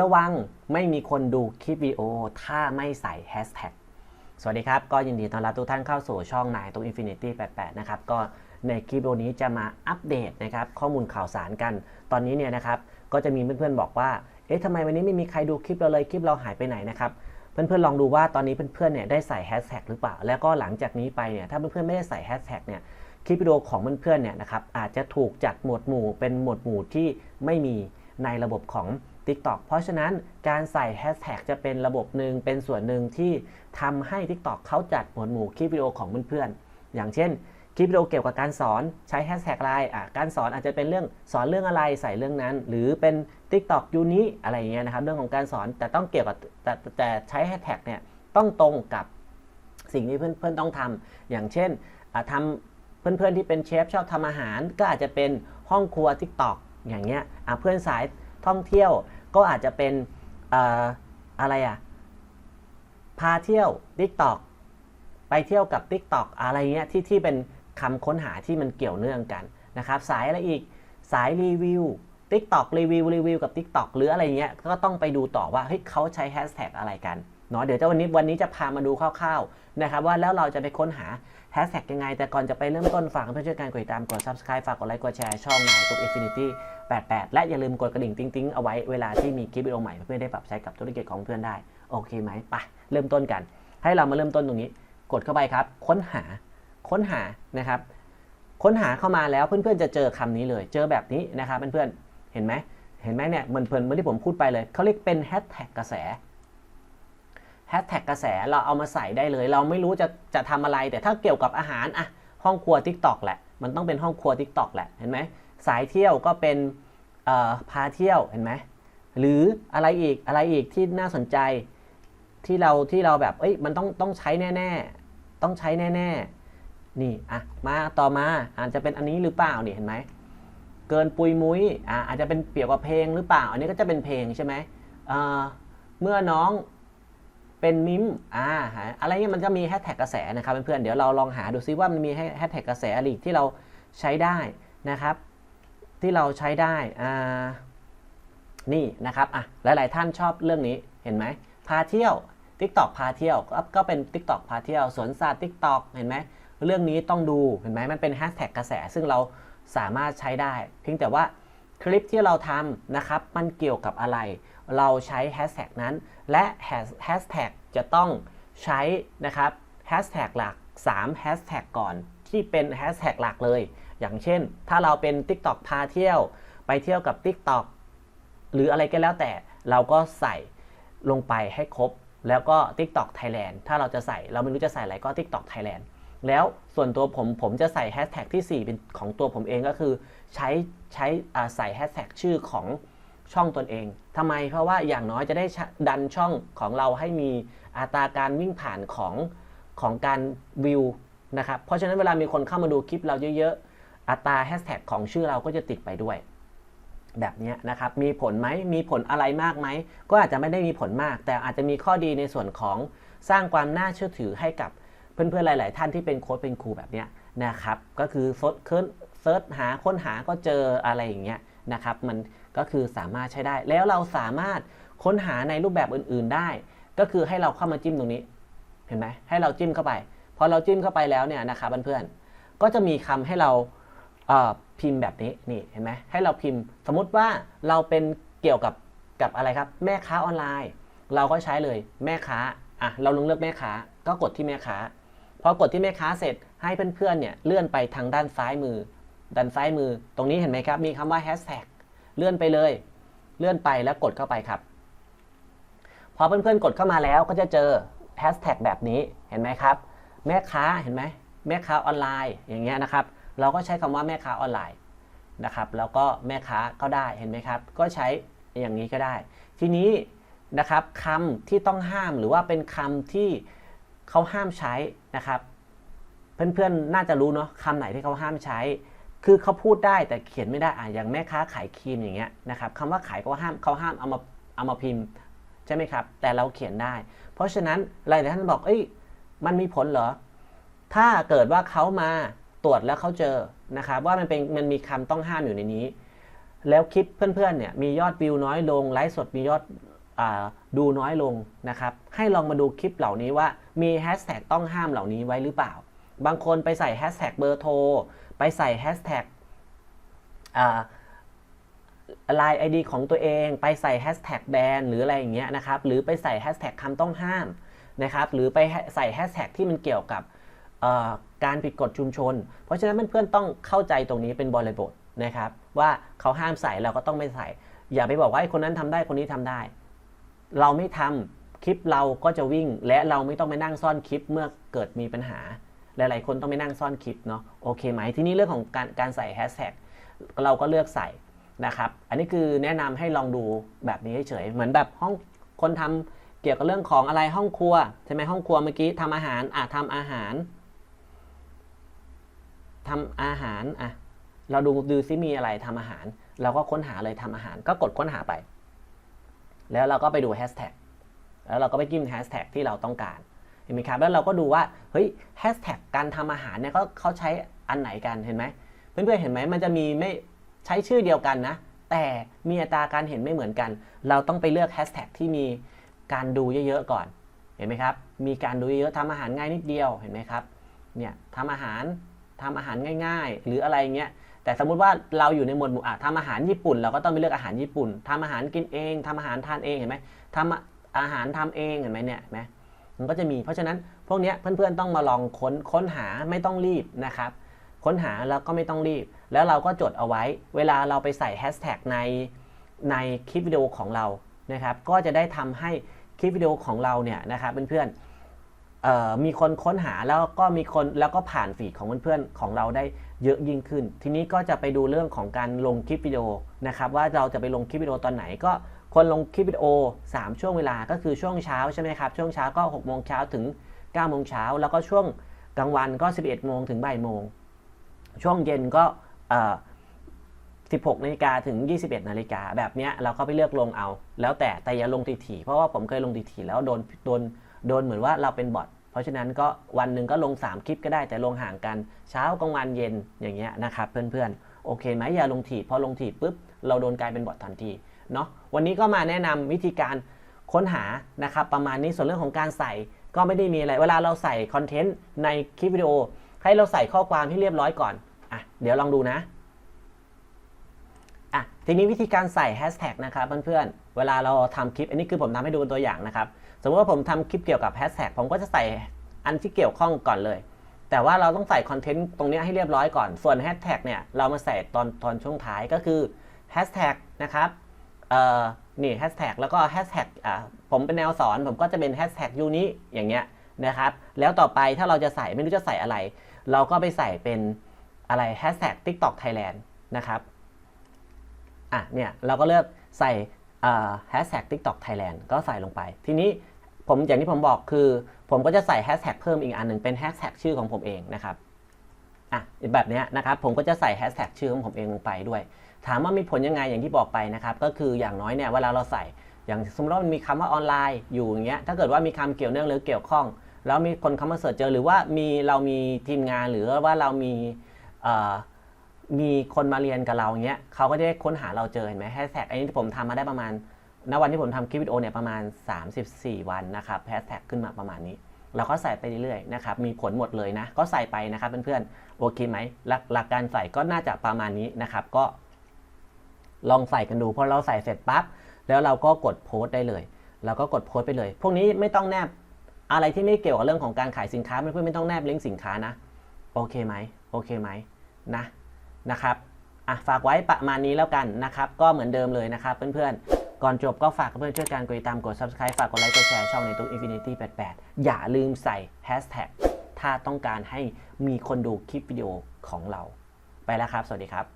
ระวังไม่มีคนดูคลิปวิดีโอถ้าไม่ใส่แฮชแท็กสวัสดีครับ ก็ยินดีต้อนรับทุกท่านเข้าสู่ช่องนายตัว Infinity 88 นะครับ ก็ในคลิปวิดีโอนี้จะมาอัปเดตนะครับข้อมูลข่าวสารกัน ตอนนี้เนี่ยนะครับ ก็จะมีเพื่อนๆบอกว่า เอ๊ะทำไมวันนี้ไม่มีใครดูคลิปเราเลย คลิปเราหายไปไหนนะครับ เพื่อนๆลองดูว่าตอนนี้เพื่อนๆเนี่ยได้ใส่แฮชแท็กหรือเปล่า แล้วก็หลังจากนี้ไปเนี่ยถ้าเพื่อนๆไม่ได้ใส่แฮชแท็กเนี่ยคลิปวิดีโอของเพื่อนๆเนี่ยนะครับอาจจะถูกจัดหมวดหมู่เป็นหมวดหมู่ที่ไม่มีในระบบของ TikTok เพราะฉะนั้นการใส่แฮชแท็กจะเป็นระบบหนึ่งเป็นส่วนหนึ่งที่ทำให้ TikTok เขาจัดหมวดหมู่คลิปวิดีโอของเพื่อนๆ อย่างเช่น คลิปวิดีโอเกี่ยวกับการสอนใช้แฮชแท็กอะไรอะการสอนอาจจะเป็นเรื่องสอนเรื่องอะไรใส่เรื่องนั้น หรือเป็น TikTok ยูนี้อะไรอย่างเงี้ยนะครับเรื่องของการสอนแต่ต้องเกี่ยวกับแต่แต่ใช้แฮชแท็กเนี่ยต้องตรงกับสิ่งที่เพื่อนๆต้องทำอย่างเช่นอะทำเพื่อนๆที่เป็นเชฟชอบทำอาหาร ก็อาจจะเป็นห้องครัว TikTok อย่างเงี้ยเพื่อนสาย ท่องเที่ยวก็อาจจะเป็นออะไรอะพาเที่ยว TikTok ไปเที่ยวกับ TikTok อะไรเงี้ยที่ที่เป็นคำค้นหาที่มันเกี่ยวเนื่องกันนะครับ สายอะไรอีกสายรีวิว TikTok รีวิวรีวิวกับ TikTok หรืออะไรเงี้ยก็ต้องไปดูต่อว่าเฮ้ยเขาใช้แฮชแท็กอะไรกัน เนาะเดี๋ยวจะวันนี้วันนี้จะพามาดูคร่าวๆนะครับว่าแล้วเราจะไปค้นหาแฮชแท็กยังไง แต่ก่อนจะไปเริ่มต้นฝากเพื่อนๆช่วยกันกดติดตามกด subscribe ฝากกดไลค์กดแชร์ช่องนายตุ๊ก Infinity 88 และอย่าลืมกดกระดิ่งติ๊งๆเอาไว้เวลาที่มีคลิปวิดีโอใหม่เพื่อนได้ปรับใช้กับธุรกิจของเพื่อนได้โอเคไหมไปเริ่มต้นกัน ให้เรามาเริ่มต้นตรงนี้ กดเข้าไปครับ ค้นหาค้นหานะครับ ค้นหาเข้ามาแล้วเพื่อนๆจะเจอคำนี้เลย เจอแบบนี้นะครับเพื่อนๆเห็นไหมเห็นไหมเนี่ยเหมือนเพื่อนเหมือนที่ผมพูดไปเลยเขาเรียกเป็นแฮชแท็กกระแส แฮชแท็กกระแสเราเอามาใส่ได้เลย เราไม่รู้จะจะทำอะไร แต่ถ้าเกี่ยวกับอาหารอะห้องครัว TikTok แหละ มันต้องเป็นห้องครัว TikTok แหละเห็นไหมสายเที่ยวก็เป็นพาเที่ยวเห็นไหมหรืออะไรอีกอะไรอีกที่น่าสนใจที่เราที่เราแบบเอ้ยมันต้องต้องใช้แน่ๆ ต้องใช้แน่ๆ นี่อะมาต่อมาอาจจะเป็นอันนี้หรือเปล่านี่เห็นไหมเกินปุยมุ้ยอะอาจจะเป็นเกี่ยวกับเพลงหรือเปล่า อันนี้ก็จะเป็นเพลงใช่ไหมเอ่อเมื่อน้อง เป็นมิมอ่าอะไรเงี้ยมันก็มีแฮชแท็กกระแสนะครับเพื่อนๆเดี๋ยวเราลองหาดูซิว่ามันมีแฮชแท็กกระแสอะไรที่เราใช้ได้นะครับ ที่เราใช้ได้อ่านี่นะครับอะหลายๆท่านชอบเรื่องนี้เห็นไหมพาเที่ยว TikTok พาเที่ยวก็ก็เป็น TikTok พาเที่ยวสวนสัตว์ TikTok เห็นไหมเรื่องนี้ต้องดูเห็นไหมมันเป็นแฮชแท็กกระแสซึ่งเราสามารถใช้ได้ เพียงแต่ว่าคลิปที่เราทำนะครับมันเกี่ยวกับอะไร เราใช้แฮชแท็กนั้น และแฮชแท็กจะต้องใช้นะครับแฮชแท็กหลัก3แฮชแท็กก่อนที่เป็นแฮชแท็กหลักเลย อย่างเช่น ถ้าเราเป็น TikTok พาเที่ยว ไปเที่ยวกับ TikTok หรืออะไรก็แล้วแต่เราก็ใส่ลงไปให้ครบ แล้วก็ TikTok Thailand ถ้าเราจะใส่เราไม่รู้จะใส่อะไรก็ TikTok Thailand แล้วส่วนตัวผมผมจะใส่แฮชแท็กที่ 4 เป็นของตัวผมเองก็คือ ใช้ใช้ใส่แฮชแท็กชื่อของ ช่องตนเองทำไมเพราะว่าอย่างน้อยจะได้ดันช่องของเราให้มีอัตราการวิ่งผ่านของของการวิวนะครับ เพราะฉะนั้นเวลามีคนเข้ามาดูคลิปเราเยอะๆ อัตราแฮชแท็กของชื่อเราก็จะติดไปด้วย แบบนี้นะครับ มีผลไหมมีผลอะไรมากไหม ก็อาจจะไม่ได้มีผลมาก แต่อาจจะมีข้อดีในส่วนของสร้างความน่าเชื่อถือให้กับเพื่อนๆ หลาย ๆ ท่านที่เป็นโค้ชเป็นครูแบบนี้นะครับ ก็คือเซิร์ชหาค้นหาก็เจออะไรอย่างเงี้ยนะครับ มัน ก็คือสามารถใช้ได้ แล้วเราสามารถค้นหาในรูปแบบอื่น ๆได้ ก็คือให้เราเข้ามาจิ้มตรงนี้ เห็นไหมให้เราจิ้มเข้าไป พอเราจิ้มเข้าไปแล้วเนี่ยนะครับเพื่อนๆ ก็จะมีคำให้เราพิมพ์แบบนี้นี่เห็นไหมให้เราพิมพ์ สมมุติว่าเราเป็นเกี่ยวกับกับอะไรครับ แม่ค้าออนไลน์ เราก็ใช้เลยแม่ค้าอะเราลงเลือกแม่ค้า ก็กดที่แม่ค้าพอกดที่แม่ค้าเสร็จให้เพื่อนๆเนี่ยเลื่อนไปทางด้านซ้ายมือ ด้านซ้ายมือ ตรงนี้เห็นไหมครับ มีคำว่าแฮชแท็ก เลื่อนไปเลย เลื่อนไปแล้วกดเข้าไปครับ พอเพื่อนๆกดเข้ามาแล้วก็จะเจอแฮชแท็กแบบนี้เห็นไหมครับ แม่ค้าเห็นไหมแม่ค้าออนไลน์อย่างเงี้ยนะครับ เราก็ใช้คำว่าแม่ค้าออนไลน์นะครับ แล้วก็แม่ค้าก็ได้เห็นไหมครับ ก็ใช้อย่างนี้ก็ได้ ทีนี้นะครับคำที่ต้องห้ามหรือว่าเป็นคำที่เขาห้ามใช้นะครับ เพื่อนๆน่าจะรู้เนาะคำไหนที่เขาห้ามใช้ คือเขาพูดได้แต่เขียนไม่ได้อะอย่างแม่ค้าขายครีมอย่างเงี้ยนะครับคำว่าขายก็ห้ามเขาห้ามเอามาเอามาพิมพ์ใช่ไหมครับ แต่เราเขียนได้ เพราะฉะนั้นหลายท่านบอกเอ้ยมันมีผลเหรอ ถ้าเกิดว่าเขามาตรวจแล้วเขาเจอนะครับว่ามันเป็นมันมีคำต้องห้ามอยู่ในนี้ แล้วคลิปเพื่อนๆเนี่ยมียอดวิวน้อยลงไลฟ์สดมียอดอดูน้อยลงนะครับ ให้ลองมาดูคลิปเหล่านี้ว่ามีแฮชแท็กต้องห้ามเหล่านี้ไว้หรือเปล่า บางคนไปใส่แฮชแท็กเบอร์โทร ไปใส่แฮชแท็กไลน์ไอดีของตัวเองไปใส่แฮชแท็กแบนหรืออะไรอย่างเงี้ยนะครับ หรือไปใส่แฮชแท็กคำต้องห้ามนะครับ หรือไปใส่แฮชแท็กที่มันเกี่ยวกับการผิดกฎชุมชน เพราะฉะนั้นเพื่อนๆต้องเข้าใจตรงนี้เป็นบริบทนะครับ ว่าเขาห้ามใส่เราก็ต้องไม่ใส่ อย่าไปบอกว่าไอ้คนนั้นทำได้คนนี้ทำได้ เราไม่ทำคลิปเราก็จะวิ่ง และเราไม่ต้องไปนั่งซ่อนคลิปเมื่อเกิดมีปัญหา หลายๆ คนต้องไปนั่งซ่อนคลิปเนาะโอเคไหมทีนี้เรื่องของการการใส่แฮชแท็กเราก็เลือกใส่นะครับ อันนี้คือแนะนำให้ลองดูแบบนี้เฉยๆเหมือนแบบห้องคนทำเกี่ยวกับเรื่องของอะไรห้องครัวใช่ไหมห้องครัวเมื่อกี้ทำอาหารอะทำอาหารทำอาหารอะเราดูดูซิมีอะไรทำอาหาร เราก็ค้นหาเลยทำอาหาร ก็กดค้นหาไป แล้วเราก็ไปดูแฮชแท็กแล้วเราก็ไปจิ้มแฮชแท็กที่เราต้องการ เห็นไหมครับ แล้วเราก็ดูว่า เฮ้ยแฮชแท็กการทำอาหารเนี่ยเขาเขาใช้อันไหนกัน เห็นไหม เพื่อนๆ เห็นไหมมันจะมีไม่ใช้ชื่อเดียวกันนะ แต่มีอัตราการเห็นไม่เหมือนกัน เราต้องไปเลือกแฮชแท็กที่มีการดูเยอะๆ ก่อน เห็นไหมครับ มีการดูเยอะๆทำอาหารง่ายนิดเดียว เห็นไหมครับ เนี่ยทำอาหารทำอาหารง่ายๆ หรืออะไรเงี้ย แต่สมมุติว่าเราอยู่ในหมวดหมู่อะทำอาหารญี่ปุ่น เราก็ต้องไปเลือกอาหารญี่ปุ่นทำอาหารกินเองทำอาหารทานเอง เห็นไหมทำอาหารทำเอง เห็นไหมเนี่ยเห็นไหม มันก็จะมีเพราะฉะนั้นพวกนี้เพื่อนๆต้องมาลองค้นค้นหาไม่ต้องรีบนะครับ ค้นหาแล้วก็ไม่ต้องรีบ แล้วเราก็จดเอาไว้ เวลาเราไปใส่แฮชแท็กในในคลิปวิดีโอของเรานะครับ ก็จะได้ทำให้คลิปวิดีโอของเราเนี่ยนะครับเพื่อนๆมีคนค้นหาแล้วก็มีคนแล้วก็ผ่านฟีดของเพื่อนๆของเราได้เยอะยิ่งขึ้น ทีนี้ก็จะไปดูเรื่องของการลงคลิปวิดีโอนะครับว่าเราจะไปลงคลิปวิดีโอตอนไหนก็ คนลงคลิปวิดีโอ 3 ช่วงเวลาก็คือช่วงเช้าใช่ไหมครับ ช่วงเช้าก็6โมงเช้าถึง9โมงเช้าแล้วก็ช่วงกลางวันก็ 11โมงถึงบ่ายโมงช่วงเย็นก็16นาฬิกาถึง 21นาฬิกาแบบเนี้ยเราก็ไปเลือกลงเอา แล้วแต่แต่อย่าลงทีๆเพราะว่าผมเคยลงทีๆแล้วโดนโดนโดนเหมือนว่าเราเป็นบอทเพราะฉะนั้นก็วันหนึ่งก็ลง 3 คลิปก็ได้แต่ลงห่างกันเช้ากลางวันเย็นอย่างเงี้ยนะครับเพื่อนๆโอเคไหมอย่าลงทีพอลงทีปุ๊บเราโดนกลายเป็นบอททันที เนาะวันนี้ก็มาแนะนำวิธีการค้นหานะครับประมาณนี้ส่วนเรื่องของการใส่ก็ไม่ได้มีอะไร เวลาเราใส่คอนเทนต์ในคลิปวิดีโอ ให้เราใส่ข้อความที่เรียบร้อยก่อนอะเดี๋ยวลองดูนะอะทีนี้วิธีการใส่แฮชแท็กนะครับเพื่อนๆเวลาเราทำคลิป อันนี้คือผมทำให้ดูเป็นตัวอย่างนะครับสมมติว่าผมทำคลิปเกี่ยวกับแฮชแท็กผมก็จะใส่อันที่เกี่ยวข้องก่อนเลย แต่ว่าเราต้องใส่คอนเทนต์ตรงนี้ให้เรียบร้อยก่อน ส่วนแฮชแท็กเนี่ยเรามาใส่ตอนตอนช่วงท้ายก็คือแฮชแท็กนะครับ เอ่อนี่แฮชแท็กแล้วก็แฮชแท็กอ่าผมเป็นแนวสอนผมก็จะเป็นแฮชแท็กยูนี้อย่างเงี้ยนะครับ แล้วต่อไปถ้าเราจะใส่ไม่รู้จะใส่อะไร เราก็ไปใส่เป็นอะไรแฮชแท็ก TikTok Thailand นะครับอะเนี่ยเราก็เลือกใส่แฮชแท็ก TikTok Thailand ก็ใส่ลงไป ทีนี้ผมอย่างที่ผมบอกคือ ผมก็จะใส่แฮชแท็กเพิ่มอีกอันหนึ่งเป็นแฮชแท็กชื่อของผมเองนะครับอะแบบนี้นะครับผมก็จะใส่แฮชแท็กชื่อของผมเองลงไปด้วย ถามว่ามีผลยังไงอย่างที่บอกไปนะครับก็คืออย่างน้อยเนี่ยเวลาเราใส่ อย่างสมมติว่ามันมีคำว่าออนไลน์อยู่อย่างเงี้ยถ้าเกิดว่ามีคำเกี่ยวเนื่องหรือเกี่ยวข้อง แล้วมีคนเข้ามาเสิร์ชเจอหรือว่ามีเรามีทีมงานหรือว่าเรามีมีคนมาเรียนกับเราเงี้ยเขาก็จะได้ค้นหาเราเจอเห็นไหมแฮชแท็กอันนี้ที่ผมทำมาได้ประมาณณวันที่ผมทำคลิปวิดีโอเนี่ยประมาณ 34 วันนะครับแฮชแท็กขึ้นมาประมาณนี้ เราก็ใส่ไปเรื่อยๆนะครับมีผลหมดเลยนะ ก็ใส่ไปนะครับเพื่อนๆโอเคไหมหลักหลักการใส่ก็น่าจะประมาณนี้นะครับก็ ลองใส่กันดูพอเราใส่เสร็จปั๊บแล้วเราก็กดโพสต์ได้เลยเราก็กดโพสต์ไปเลย พวกนี้ไม่ต้องแนบอะไรที่ไม่เกี่ยวกับเรื่องของการขายสินค้าเพื่อนๆไม่ต้องแนบลิงก์สินค้านะโอเคไหมโอเคไหมนะนะครับอะฝากไว้ประมาณนี้แล้วกันนะครับ ก็เหมือนเดิมเลยนะครับเพื่อนๆ ก่อนจบก็ฝากเพื่อนๆช่วยกันกดติดตามกด subscribe ฝากกดไลค์กดแชร์ช่องในตู้ Infinity 88 อย่าลืมใส่ hashtag ถ้าต้องการให้มีคนดูคลิปวิดีโอของเรา ไปแล้วครับ สวัสดีครับ